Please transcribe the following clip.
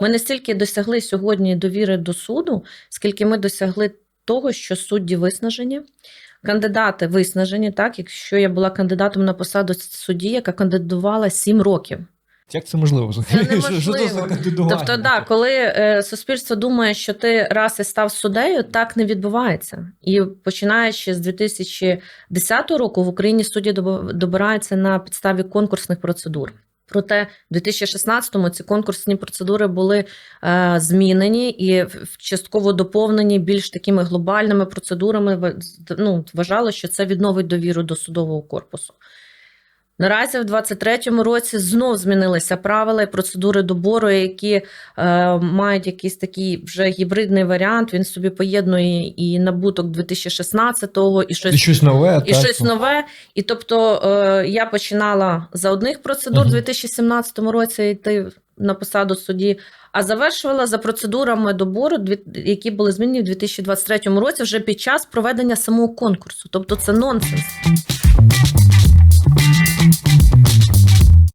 Ми не стільки досягли сьогодні довіри до суду, скільки ми досягли того, що судді виснажені. Кандидати виснажені, так якщо я була кандидатом на посаду судді, яка кандидувала 7 років. Як це можливо? Це неможливо. Тобто, да, коли е, суспільство думає, що ти раз і став суддею, так не відбувається. І починаючи з 2010 року в Україні судді добираються на підставі конкурсних процедур. Проте в 2016-му ці конкурсні процедури були е, змінені і частково доповнені більш такими глобальними процедурами. Ну, вважали, що це відновить довіру до судового корпусу. Наразі в 2023 році знов змінилися правила і процедури добору, які е, мають якийсь такий вже гібридний варіант. Він собі поєднує і набуток 2016-го, і І щось щось нове, і так? щось нове. І тобто е, я починала за одних процедур у 2017 році йти на посаду судді, а завершувала за процедурами добору, які були змінені в 2023 році вже під час проведення самого конкурсу. Тобто це нонсенс.